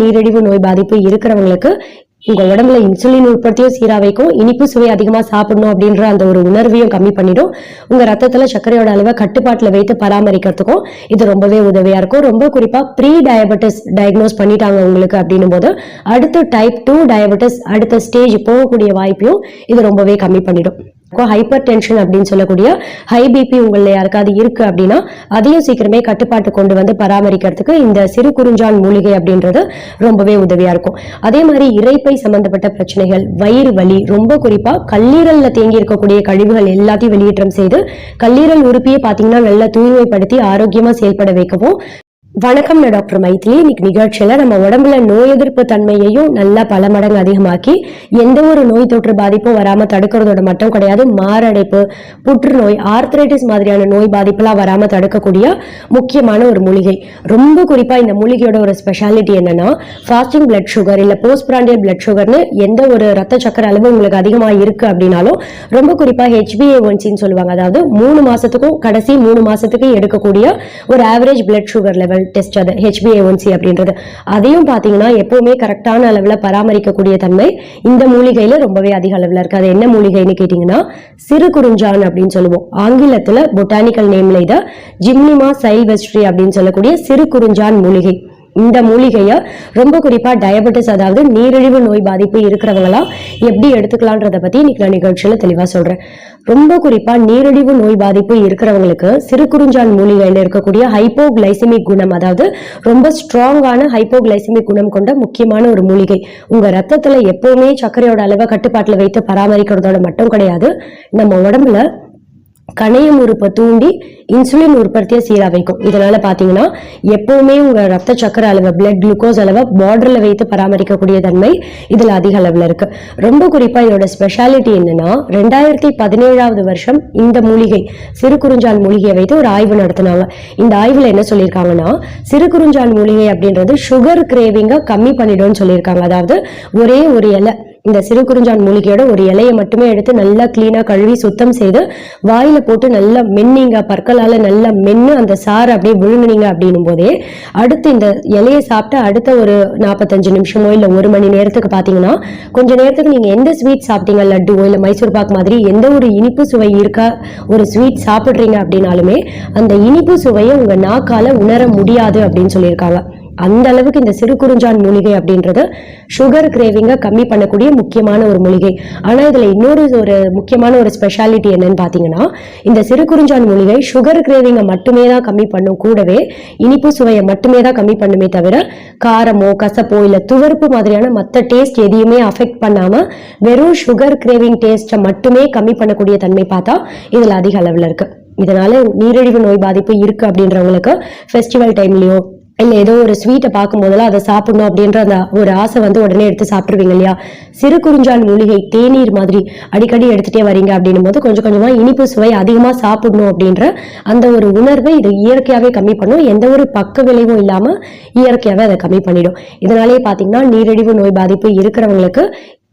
நீரிழிவு நோய் பாதிப்பு இருக்கிறவங்களுக்கு உங்க உடம்புல இன்சுலின் உற்பத்தியும் சீரா வைக்கும் இனிப்பு சுவை அதிகமா சாப்பிடணும் அப்படின்ற அந்த ஒரு உணர்வையும் கம்மி பண்ணிடும். உங்க ரத்தத்துல சர்க்கரையோட அளவை கட்டுப்பாட்டுல வைத்து பராமரிக்கிறதுக்கும் இது ரொம்பவே உதவியா இருக்கும். ரொம்ப குறிப்பா ப்ரீ டயபெட்டிஸ் டயக்னோஸ் பண்ணிட்டாங்க உங்களுக்கு அப்படின்னும் போது அடுத்து டைப் டூ டயபெட்டிஸ் அடுத்த ஸ்டேஜ் போகக்கூடிய வாய்ப்பையும் இது ரொம்பவே கம்மி பண்ணிடும். ஹைப்பர் டென்ஷன் அப்படின்னு சொல்லக்கூடிய ஹை பிபி உங்களில் யாருக்காவது இருக்கு அப்படின்னா அதையும் சீக்கிரமே கட்டுப்பாட்டு கொண்டு வந்து பராமரிக்கிறதுக்கு இந்த சிறு குறிஞ்சான் மூலிகை அப்படின்றது ரொம்பவே உதவியா இருக்கும். அதே மாதிரி இறைப்பை சம்பந்தப்பட்ட பிரச்சனைகள் வயிறு வலி ரொம்ப குறிப்பா கல்லீரல்ல தேங்கி இருக்கக்கூடிய கழிவுகள் எல்லாத்தையும் வெளியேற்றம் செய்து கல்லீரல் உறுப்பியை பாத்தீங்கன்னா நல்லா தூய்மைப்படுத்தி ஆரோக்கியமா செயல்பட வைக்கவும் வணக்கம் நான் டாக்டர் மைத்திலி இன்னைக்கு நிகழ்ச்சியில நம்ம உடம்புல நோய் எதிர்ப்பு தன்மையையும் நல்லா பல மடங்கு அதிகமாக்கி எந்த ஒரு நோய் தொற்று பாதிப்பும் வராம தடுக்கிறதோட மட்டும் கிடையாது மாரடைப்பு புற்றுநோய் ஆர்த்ரைட்டிஸ் மாதிரியான நோய் பாதிப்புலாம் வராம தடுக்கக்கூடிய முக்கியமான ஒரு மூலிகை. ரொம்ப குறிப்பா இந்த மூலிகையோட ஒரு ஸ்பெஷாலிட்டி என்னன்னா ஃபாஸ்டிங் பிளட் சுகர் இல்ல போஸ்ட் பிராண்டியல் பிளட் சுகர்னு எந்த ஒரு ரத்த சக்கர அளவு உங்களுக்கு அதிகமா இருக்கு அப்படின்னாலும் ரொம்ப குறிப்பா ஹெச்பிஏ ஒன்சின்னு சொல்லுவாங்க. அதாவது மூணு மாசத்துக்கும் கடைசி மூணு மாசத்துக்கு எடுக்கக்கூடிய ஒரு average blood sugar level test அது H B A one C அப்படின்றது. அதையும் பார்த்தீங்கன்னா எப்பவுமே கரெக்டான அளவில் பராமரிக்கக்கூடிய தன்மை இந்த மூலிகையில ரொம்பவே அதிக அளவில் இருக்குது அது என்ன மூலிகைன்னு கேட்டிங்கன்னா சிறு குறிஞ்சான் அப்படின்னு சொல்லுவோம். ஆங்கிலத்தில் பொட்டானிக்கல் நேம்ல இதை ஜிம்னிமா சைல்வெஸ்ட்ரி அப்படின்னு சொல்லக்கூடிய சிறு குறிஞ்சான் மூலிகை. இந்த மூலிகையை ரொம்ப குறிப்பா டயபெட்டிஸ் அதாவது நீரிழிவு நோய் பாதிப்பு இருக்கிறவங்களாம் எப்படி எடுத்துக்கலான்றத பத்தி இன்னைக்கு நான் நிகழ்ச்சியில தெளிவாக சொல்றேன். ரொம்ப குறிப்பா நீரிழிவு நோய் பாதிப்பு இருக்கிறவங்களுக்கு சிறு மூலிகையில் மூலிகையில இருக்கக்கூடிய ஹைப்போகிளைசிமிக் குணம் அதாவது ரொம்ப ஸ்ட்ராங்கான ஹைப்போகிளைசிமிக் குணம் கொண்ட முக்கியமான ஒரு மூலிகை. உங்க ரத்தத்துல எப்போவுமே சர்க்கரையோட அளவை கட்டுப்பாட்டில் வைத்து பராமரிக்கிறதோட மட்டும் கிடையாது. நம்ம உடம்புல கணையம் உறுப்பை தூண்டி இன்சுலின் உற்பத்தியை சீராக வைக்கும் இதனால பார்த்தீங்கன்னா எப்பவுமே உங்க ரத்த சக்கர அளவு பிளட் குளுக்கோஸ் அளவை பார்டர்ல வைத்து பராமரிக்கக்கூடிய தன்மை இதுல அதிக அளவில் இருக்கு. ரொம்ப குறிப்பா இதோட ஸ்பெஷாலிட்டி என்னன்னா ரெண்டாயிரத்தி பதினேழாவது வருஷம் இந்த மூலிகை சிறு குறிஞ்சால் மூலிகையை வைத்து ஒரு ஆய்வு நடத்தினாங்க. இந்த ஆய்வுல என்ன சொல்லியிருக்காங்கன்னா சிறு குறிஞ்சால் மூலிகை அப்படின்றது சுகர் கிரேவிங்க கம்மி பண்ணிடும்னு சொல்லியிருக்காங்க. அதாவது ஒரே ஒரு இலை இந்த சிறு குறிஞ்சான் மூலிகையோட ஒரு இலையை மட்டுமே எடுத்து நல்லா கிளீனாக கழுவி சுத்தம் செய்து வாயில் போட்டு நல்லா மென்னீங்க பற்களால் நல்லா மென்னு அந்த சாறு அப்படியே விழுங்குனீங்க அப்படின்னும் போதே அடுத்து இந்த இலையை சாப்பிட்டு அடுத்த ஒரு நாற்பத்தஞ்சு நிமிஷமோ இல்லை ஒரு மணி நேரத்துக்கு பார்த்தீங்கன்னா கொஞ்ச நேரத்துக்கு நீங்கள் எந்த ஸ்வீட் சாப்பிட்டீங்க? லட்டுவோ இல்லை மைசூர் பாக் மாதிரி எந்த ஒரு இனிப்பு சுவை இருக்கா ஒரு ஸ்வீட் சாப்பிட்றீங்க அப்படின்னாலுமே அந்த இனிப்பு சுவையை உங்கள் நாக்கால் உணர முடியாது அப்படின்னு சொல்லியிருக்காங்க. அந்த அளவுக்கு இந்த சிறு குறிஞ்சான் மூலிகை அப்படின்றது சுகர் கிரேவிங்கை கம்மி பண்ணக்கூடிய முக்கியமான ஒரு மூலிகை. ஆனா இதுல இன்னொரு ஒரு முக்கியமான ஒரு ஸ்பெஷாலிட்டி என்னன்னு பார்த்தீங்கன்னா இந்த சிறு குறிஞ்சான் மூலிகை சுகர் கிரேவிங்கை மட்டுமே தான் கம்மி பண்ணும். கூடவே இனிப்பு சுவையை மட்டுமே தான் கம்மி பண்ணுமே தவிர காரமோ கசப்போ இல்லை துவர்ப்பு மாதிரியான மற்ற டேஸ்ட் எதையுமே அஃபெக்ட் பண்ணாமல் வெறும் சுகர் கிரேவிங் டேஸ்ட்டை மட்டுமே கம்மி பண்ணக்கூடிய தன்மை பார்த்தா இதில் அதிக அளவுல இருக்கு. இதனால நீரிழிவு நோய் பாதிப்பு இருக்கு அப்படின்றவங்களுக்கு ஃபெஸ்டிவல் டைம்லயோ இல்லை ஏதோ ஒரு ஸ்வீட்டை பார்க்கும் போதெல்லாம் அதை சாப்பிடணும் அப்படின்ற அந்த ஒரு ஆசை வந்து உடனே எடுத்து சாப்பிடுவீங்க இல்லையா? சிறு குறிஞ்சான் மூலிகை தேநீர் மாதிரி அடிக்கடி எடுத்துட்டே வரீங்க அப்படின்னும் போது கொஞ்சம் கொஞ்சமா இனிப்பு சுவை அதிகமா சாப்பிடணும் அப்படின்ற அந்த ஒரு உணர்வை இது இயற்கையாவே கம்மி பண்ணும். எந்த ஒரு பக்க விளைவும் இல்லாம இயற்கையாவே அதை கம்மி பண்ணிடும். இதனாலேயே பாத்தீங்கன்னா நீரிழிவு நோய் பாதிப்பு இருக்கிறவங்களுக்கு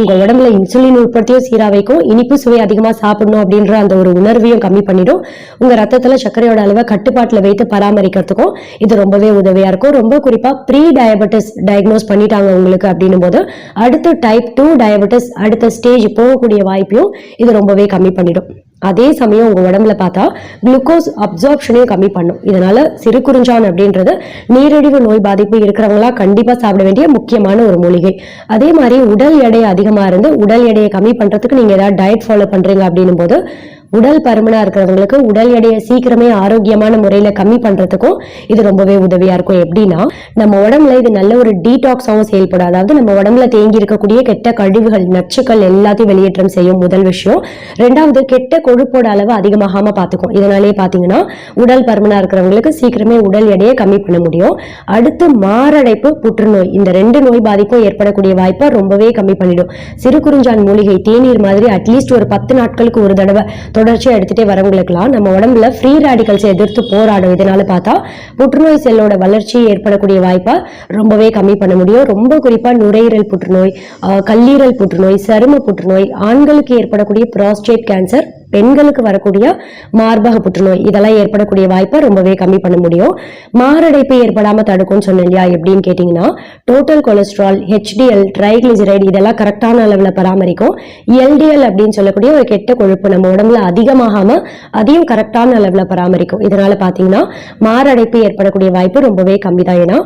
உங்க உடம்புல இன்சுலின் உற்பத்தியும் சீரா வைக்கும் இனிப்பு சுவை அதிகமா சாப்பிடணும் அப்படின்ற அந்த ஒரு உணர்வையும் கம்மி பண்ணிடும். உங்க ரத்தத்துல சர்க்கரையோட அளவை கட்டுப்பாட்டில் வைத்து பராமரிக்கிறதுக்கும் இது ரொம்பவே உதவியா இருக்கும். ரொம்ப குறிப்பா ப்ரீ டயபெட்டிஸ் டயக்னோஸ் பண்ணிட்டாங்க உங்களுக்கு அப்படின்னும் போது அடுத்து டைப் டூ டயபெட்டிஸ் அடுத்த ஸ்டேஜ் போகக்கூடிய வாய்ப்பையும் இது ரொம்பவே கம்மி பண்ணிடும். அதே சமயம் உங்கள் உடம்புல பார்த்தா குளுக்கோஸ் அப்சார்ப்ஷனையும் கம்மி பண்ணும். இதனால சிறு குறிஞ்சான் அப்படின்றது நீரிழிவு நோய் பாதிப்பு இருக்கிறவங்களா கண்டிப்பாக சாப்பிட வேண்டிய முக்கியமான ஒரு மூலிகை. அதே மாதிரி உடல் எடை அதிகமாக இருந்து உடல் எடையை கம்மி பண்ணுறதுக்கு நீங்கள் ஏதாவது டயட் ஃபாலோ பண்ணுறீங்க அப்படின்னும் போது உடல் பருமனா இருக்கிறவங்களுக்கு உடல் எடையை சீக்கிரமே ஆரோக்கியமான முறையில கம்மி பண்றதுக்கும் இது ரொம்பவே உதவியா இருக்கும். எப்படின்னா நம்ம உடம்புல இது நல்ல ஒரு டீடாக்ஸாவும் செயல்படும். அதாவது நம்ம உடம்புல தேங்கி இருக்கக்கூடிய கெட்ட கழிவுகள் நச்சுக்கள் எல்லாத்தையும் வெளியேற்றம் செய்யும் முதல் விஷயம். ரெண்டாவது கெட்ட கொழுப்போட அளவு அதிகமாகாம பாத்துக்கும் இதனாலேயே பாத்தீங்கன்னா உடல் பருமனா இருக்கிறவங்களுக்கு சீக்கிரமே உடல் எடையை கம்மி பண்ண முடியும். அடுத்து மாரடைப்பு புற்றுநோய். இந்த ரெண்டு நோய் பாதிப்பும் ஏற்படக்கூடிய வாய்ப்பை ரொம்பவே கம்மி பண்ணிடும். சிறு குறிஞ்சான் மூலிகை தேநீர் மாதிரி அட்லீஸ்ட் ஒரு பத்து நாட்களுக்கு ஒரு தடவை தொடர்ச்சியாக எடுத்துகிட்டே வரவங்களுக்குலாம் நம்ம உடம்புல ஃப்ரீ ரேடிகல்ஸ் எதிர்த்து போராடும். இதனால பார்த்தா புற்றுநோய் செல்லோட வளர்ச்சி ஏற்படக்கூடிய வாய்ப்பை ரொம்பவே கம்மி பண்ண முடியும். ரொம்ப குறிப்பாக நுரையீரல் புற்றுநோய் கல்லீரல் புற்றுநோய் சரும புற்றுநோய் ஆண்களுக்கு ஏற்படக்கூடிய ப்ராஸ்டேட் கேன்சர் பெண்களுக்கு வரக்கூடிய மார்பக புற்றுநோய் இதெல்லாம் ஏற்படக்கூடிய வாய்ப்பை ரொம்பவே கம்மி பண்ண முடியும். மாரடைப்பு ஏற்படாம தடுக்கும்னு சொன்னேன் இல்லையா? எப்படின்னு கேட்டீங்கன்னா டோட்டல் கொலஸ்ட்ரால் ஹெச்டிஎல் ட்ரைக்ளிசரைடு இதெல்லாம் கரெக்டான அளவில் பராமரிக்கும். எல்டிஎல் அப்படின்னு சொல்லக்கூடிய ஒரு கெட்ட கொழுப்பு நம்ம உடம்புல அதிகமாகாம அதையும் கரெக்டான அளவில் பராமரிக்கும். இதனால பார்த்தீங்கன்னா மாரடைப்பு ஏற்படக்கூடிய வாய்ப்பு ரொம்பவே கம்மி தான். ஏன்னா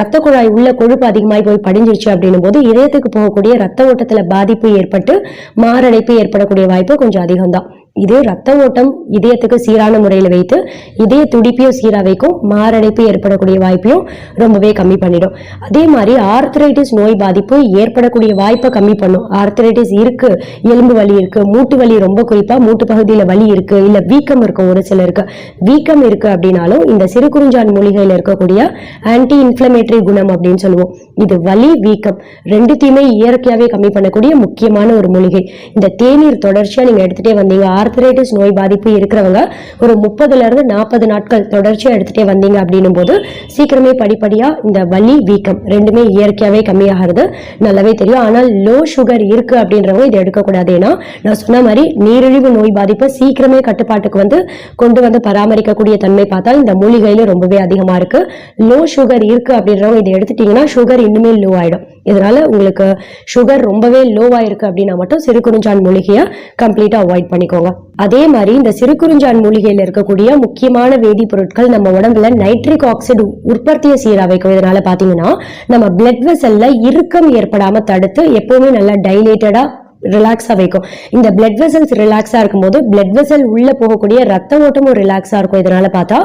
ரத்த குழாய் உள்ள கொழுப்பு அதிகமாகி போய் படிஞ்சிருச்சு அப்படின்னும் போது இதயத்துக்கு போகக்கூடிய ரத்த ஓட்டத்தில் பாதிப்பு ஏற்பட்டு மாரடைப்பு ஏற்படக்கூடிய வாய்ப்பு கொஞ்சம் அதிகம்தான். இது ரத்த ஓட்டம் இதயத்துக்கு சீரான முறையில் வைத்து இதய துடிப்பையும் சீராக வைக்கும் மாரடைப்பு ஏற்படக்கூடிய வாய்ப்பையும் ரொம்பவே கம்மி பண்ணிடும். அதே மாதிரி ஆர்த்தரைட்டிஸ் நோய் பாதிப்பு ஏற்படக்கூடிய வாய்ப்பை கம்மி பண்ணும். ஆர்த்தரைட்டிஸ் இருக்கு எலும்பு வலி இருக்கு மூட்டு வலி ரொம்ப குறிப்பா மூட்டு பகுதியில வலி இருக்கு இல்ல வீக்கம் இருக்கும் ஒரு சிலருக்கு வீக்கம் இருக்கு அப்படின்னாலும் இந்த சிறு குறிஞ்சான் மூலிகையில இருக்கக்கூடிய ஆன்டி இன்ஃபிளமேட்டரி குணம் அப்படின்னு சொல்லுவோம். இது வலி வீக்கம் ரெண்டுத்தையுமே இயற்கையாவே கம்மி பண்ணக்கூடிய முக்கியமான ஒரு மூலிகை. இந்த தேநீர் தொடர்ச்சியா நீங்க எடுத்துட்டே வந்தீங்க ஆர்த்தரைட்டிஸ் நோய் பாதிப்பு இருக்கிறவங்க ஒரு முப்பதுல இருந்து நாற்பது நாட்கள் தொடர்ச்சியாக எடுத்துட்டே வந்தீங்க அப்படின்னும் போது சீக்கிரமே படிப்படியா இந்த வலி வீக்கம் ரெண்டுமே இயற்கையாவே கம்மியாகிறது. நல்லாவே தெரியும். ஆனால் லோ சுகர் இருக்கு அப்படின்றவங்க இதை எடுக்கக்கூடாது ஏன்னா நான் சொன்ன மாதிரி நீரிழிவு நோய் பாதிப்பை சீக்கிரமே கட்டுப்பாட்டுக்கு வந்து கொண்டு வந்து பராமரிக்கக்கூடிய தன்மை பார்த்தால் இந்த மூலிகையில ரொம்பவே அதிகமா இருக்கு. லோ சுகர் இருக்கு அப்படின்றவங்க இதை எடுத்துட்டீங்கன்னா சுகர் இன்னுமே லோ ஆயிடும். இதனால உங்களுக்கு சுகர் ரொம்பவே லோவா இருக்கு அப்படின்னா மட்டும் சிறு குறிஞ்சான் மூலிகையை கம்ப்ளீட்டா அவாய்ட் பண்ணிக்கோங்க. அதே மாதிரி இந்த சிறு குறிஞ்சான் மூலிகையில இருக்கக்கூடிய முக்கியமான வேதிப்பொருட்கள் நம்ம உடம்புல நைட்ரிக் ஆக்சைடு உற்பத்தியை சீரா வைக்கும் இதனால பாத்தீங்கன்னா நம்ம பிளட் வெசல்ல இறுக்கம் ஏற்படாம தடுத்து எப்பவுமே நல்லா டைலேட்டடா ரிலாக்ஸாக வைக்கும். இந்த பிளட் வெசல்ஸ் ரிலாக்ஸாக இருக்கும்போது பிளட் வெசல் உள்ளே போகக்கூடிய ரத்த ஓட்டமும் ரிலாக்ஸாக இருக்கும். இதனால பார்த்தா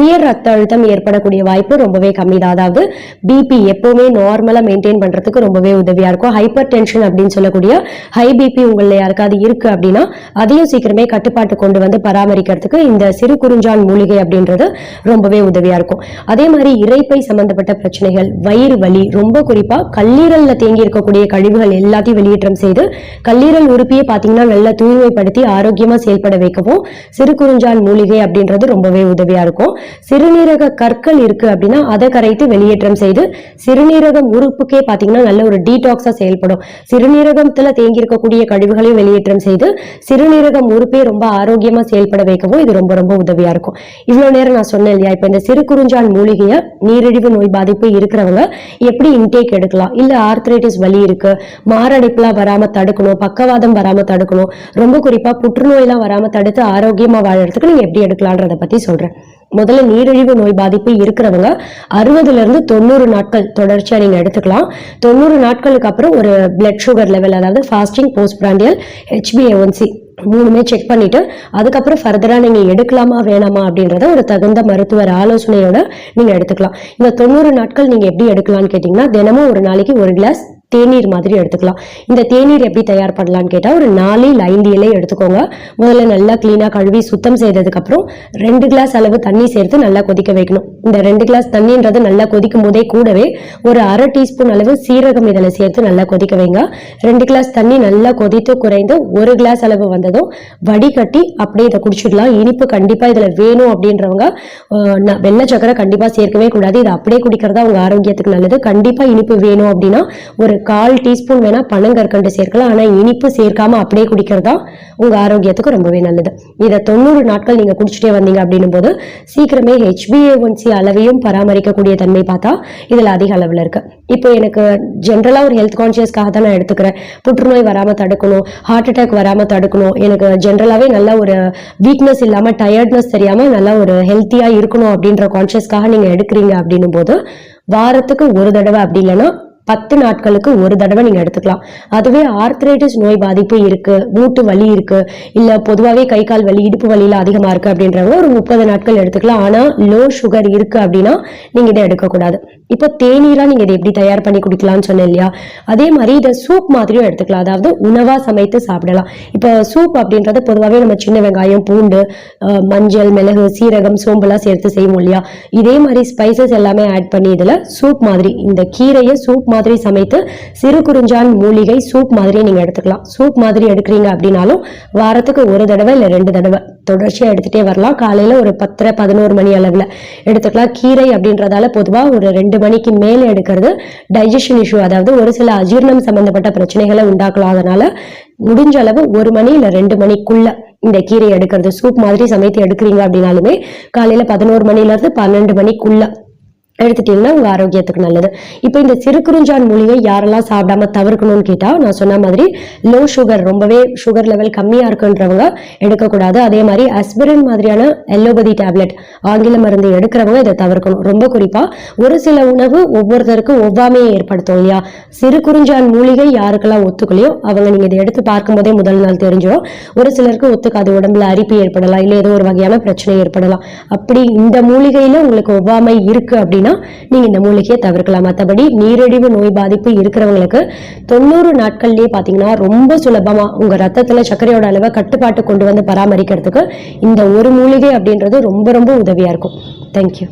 உயர் ரத்த அழுத்தம் ஏற்படக்கூடிய வாய்ப்பு ரொம்பவே கம்மி தான். அதாவது பிபி எப்போவுமே நார்மலாக மெயின்டைன் பண்றதுக்கு ரொம்பவே உதவியாக இருக்கும். ஹைப்பர் டென்ஷன் அப்படின்னு சொல்லக்கூடிய ஹை பிபி உங்களில் யாருக்காவது இருக்கு அப்படின்னா அதையும் சீக்கிரமே கட்டுப்பாட்டு கொண்டு வந்து பராமரிக்கிறதுக்கு இந்த சிறு குறிஞ்சான் மூலிகை அப்படின்றது ரொம்பவே உதவியாக இருக்கும். அதே மாதிரி இறைப்பை சம்பந்தப்பட்ட பிரச்சனைகள் வயிறு வலி ரொம்ப குறிப்பாக கல்லீரல்ல தேங்கி இருக்கக்கூடிய கழிவுகள் எல்லாத்தையும் வெளியேற்றம் செய்து கல்லீரல் உறுப்பியை பார்த்தீங்கன்னா நல்லா தூய்மைப்படுத்தி ஆரோக்கியமாக செயல்பட வைக்கவும் சிறு குறிஞ்சால் மூலிகை அப்படின்றது ரொம்பவே உதவியாக இருக்கும். சிறுநீரக கற்கள் இருக்குது அப்படின்னா அதை கரைத்து வெளியேற்றம் செய்து சிறுநீரகம் உறுப்புக்கே பார்த்தீங்கன்னா நல்ல ஒரு டீடாக்ஸாக செயல்படும். சிறுநீரகத்தில் தேங்கி இருக்கக்கூடிய கழிவுகளையும் வெளியேற்றம் செய்து சிறுநீரகம் உறுப்பே ரொம்ப ஆரோக்கியமாக செயல்பட வைக்கவும் இது ரொம்ப ரொம்ப உதவியாக இருக்கும். இவ்வளோ நேரம் நான் சொன்னேன் இல்லையா? இப்போ இந்த சிறு குறிஞ்சான் மூலிகையை நீரிழிவு நோய் பாதிப்பு இருக்கிறவங்க எப்படி இன்டேக் எடுக்கலாம்? இல்லை ஆர்த்ரைட்டிஸ் வலி இருக்கு மாரடைப்புலாம் வராமல் தடுக்கணும் பக்கவாதம் வராம தடுக்கணும். ரொம்ப குறிப்பா புற்றுநோயெல்லாம் வராம தடுத்து ஆரோக்கியமா வாழறதுக்கு நீங்க எப்படி எடுக்கலான்றத பத்தி சொல்றேன். முதல்ல நீரிழிவு நோய் பாதிப்பு இருக்கிறவங்க அறுபதுல இருந்து தொண்ணூறு நாட்கள் தொடர்ச்சியா நீங்க எடுத்துக்கலாம். தொண்ணூறு நாட்களுக்கு அப்புறம் ஒரு பிளட் சுகர் லெவல் அதாவது fasting post prandial H B A one C மூணுமே செக் பண்ணிட்டு அதுக்கப்புறம் ஃபர்தரா நீங்க எடுக்கலாமா வேணாமா அப்படின்றத ஒரு தகுந்த மருத்துவர் ஆலோசனையோட நீங்க எடுத்துக்கலாம். இந்த தொண்ணூறு நாட்கள் நீங்க எப்படி எடுக்கலாம்னு கேட்டீங்கன்னா தினமும் ஒரு நாளைக்கு ஒரு கிளாஸ் தேநீர் மாதிரி எடுத்துக்கலாம். இந்த தேநீர் எப்படி தயார் பண்ணலாம்னு கேட்டால் ஒரு நாலு இல்லை ஐந்து இலை எடுத்துக்கோங்க. முதல்ல நல்லா க்ளீனாக கழுவி சுத்தம் செய்ததுக்கப்புறம் ரெண்டு கிளாஸ் அளவு தண்ணி சேர்த்து நல்லா கொதிக்க வைக்கணும். இந்த ரெண்டு கிளாஸ் தண்ணின்றது நல்லா கொதிக்கும் போதே கூடவே ஒரு அரை டீஸ்பூன் அளவு சீரகம் இதில் சேர்த்து நல்லா கொதிக்க வைங்க. ரெண்டு கிளாஸ் தண்ணி நல்லா கொதித்து குறைந்து ஒரு கிளாஸ் அளவு வந்ததும் வடிகட்டி அப்படியே இதை குடிச்சிடலாம். இனிப்பு கண்டிப்பாக இதுல வேணும் அப்படின்றவங்க வெள்ளை சக்கரை கண்டிப்பாக சேர்க்கவே கூடாது. இதை அப்படியே குடிக்கிறதா உங்கள் ஆரோக்கியத்துக்கு நல்லது. கண்டிப்பாக இனிப்பு வேணும் அப்படின்னா ஒரு கால் டீஸ்பூன் வேணா பனங்கற்கண்டு சேர்க்கலாம். ஆனா இனிப்பு சேர்க்காம அப்படியே குடிக்கிறதா உங்க ஆரோக்கியத்துக்கு ரொம்பவே நல்லது. இதை தொண்ணூறு நாட்கள் நீங்க குடிச்சிட்டே வந்தீங்க அப்படின்னும் போது சீக்கிரமே ஹெச்பிஏ அளவையும் பராமரிக்கக்கூடிய தன்மை பார்த்தா இதுல அதிக அளவுல இருக்கு. இப்போ எனக்கு ஜென்ரலா ஒரு ஹெல்த் கான்சியஸ்க்காக தான் நான் எடுத்துக்கிறேன். புற்றுநோய் வராம தடுக்கணும் ஹார்ட் அட்டாக் வராம தடுக்கணும். எனக்கு ஜென்ரலாவே நல்ல ஒரு வீக்னஸ் இல்லாம டயர்ட்னஸ் தெரியாம நல்லா ஒரு ஹெல்த்தியா இருக்கணும் அப்படின்ற கான்சியஸ்க்காக நீங்க எடுக்கிறீங்க அப்படின்னும் போது வாரத்துக்கு ஒரு தடவை அப்படி இல்லைன்னா பத்து நாட்களுக்கு ஒரு தடவை நீங்க எடுத்துக்கலாம். அதுவே ஆர்த்ரைட்டிஸ் நோய் பாதிப்பு இருக்கு மூட்டு வலி இருக்கு இல்ல பொதுவாகவே கை கால் வலி இடுப்பு வலியில அதிகமா இருக்கு அப்படின்றவங்க ஒரு முப்பது நாட்கள் எடுத்துக்கலாம். ஆனா லோ சுகர் இருக்கு அப்படின்னா நீங்க இதை எடுக்கக்கூடாது. இப்போ தேநீரா நீங்க இதை எப்படி தயார் பண்ணி குடிக்கலாம்னு சொன்னேன் இல்லையா? அதே மாதிரி இதை சூப் மாதிரியும் எடுத்துக்கலாம். அதாவது உணவா சமைத்து சாப்பிடலாம். இப்போ சூப் அப்படின்றது பொதுவாகவே நம்ம சின்ன வெங்காயம் பூண்டு மஞ்சள் மிளகு சீரகம் சோம்பெல்லாம் சேர்த்து செய்வோம் இல்லையா? இதே மாதிரி ஸ்பைசஸ் எல்லாமே ஆட் பண்ணி இதுல சூப் மாதிரி இந்த கீரையை சூப் மாதிரி சமைத்து சிறு குறிஞ்சான் மூலிகை சூப் மாதிரி நீங்க எடுத்துக்கலாம். சூப் மாதிரி எடுக்கிறீங்க அப்படின்னாலும் வாரத்துக்கு ஒரு தடவை இல்ல ரெண்டு தடவை. தொடர்ச்சியா எடுத்துட்டே வரலாம். காலையில ஒரு பத்தரை பதினோரு மணி அளவுல எடுத்துக்கலாம். கீரை அப்படின்றதால பொதுவா ஒரு ரெண்டு மணிக்கு மேல எடுக்கிறது டைஜஷன் இஷ்யூ அதாவது ஒரு சில அஜீரணம் சம்மந்தப்பட்ட பிரச்சனைகளை உண்டாக்கலாம் அதனால முடிஞ்ச அளவு ஒரு மணி இல்ல ரெண்டு மணிக்குள்ள இந்த கீரை எடுக்கிறது. சூப் மாதிரி சமைத்து எடுக்கிறீங்க அப்படின்னாலுமே காலையில பதினோரு மணில இருந்து பன்னெண்டு மணிக்குள்ள எடுத்துட்டீங்கன்னா உங்க ஆரோக்கியத்துக்கு நல்லது. இப்போ இந்த சிறு குறிஞ்சான் மூலிகை யாரெல்லாம் சாப்பிடாம தவிர்க்கணும்னு கேட்டா நான் சொன்ன மாதிரி லோ சுகர் ரொம்பவே சுகர் லெவல் கம்மியா இருக்குன்றவங்க எடுக்கக்கூடாது. அதே மாதிரி அஸ்பிரின் மாதிரியான எல்லோபதி டேப்லெட் ஆங்கில மருந்து எடுக்கிறவங்க இதை தவிர்க்கணும். ரொம்ப குறிப்பா ஒரு சில உணவு ஒவ்வொருத்தருக்கும் ஒவ்வாமையை ஏற்படுத்தும் இல்லையா? சிறு குறிஞ்சான் மூலிகை யாருக்கெல்லாம் ஒத்துக்கலையோ அவங்க நீங்க இதை எடுத்து பார்க்கும்போதே முதல் நாள் தெரிஞ்சிடும் ஒரு சிலருக்கு ஒத்துக்காது உடம்புல அரிப்பு ஏற்படலாம் இல்லை ஏதோ ஒரு வகையான பிரச்சனை ஏற்படலாம். அப்படி இந்த மூலிகையில உங்களுக்கு ஒவ்வாமை இருக்கு அப்படின்னு நீங்க இந்த மூலிகையை தவிர்க்கலாம். மற்றபடி நீரிழிவு நோய் பாதிப்பு இருக்கிறவங்களுக்கு தொண்ணூறு நாட்கள்லயே பாத்தீங்கன்னா ரொம்ப சுலபமா உங்க ரத்தத்துல சர்க்கரையோட அளவை கட்டுப்பாட்டு கொண்டு வந்து பராமரிக்கிறதுக்கு இந்த ஒரு மூலிகை அப்படின்றது ரொம்ப ரொம்ப உதவியா இருக்கும். தேங்க்யூ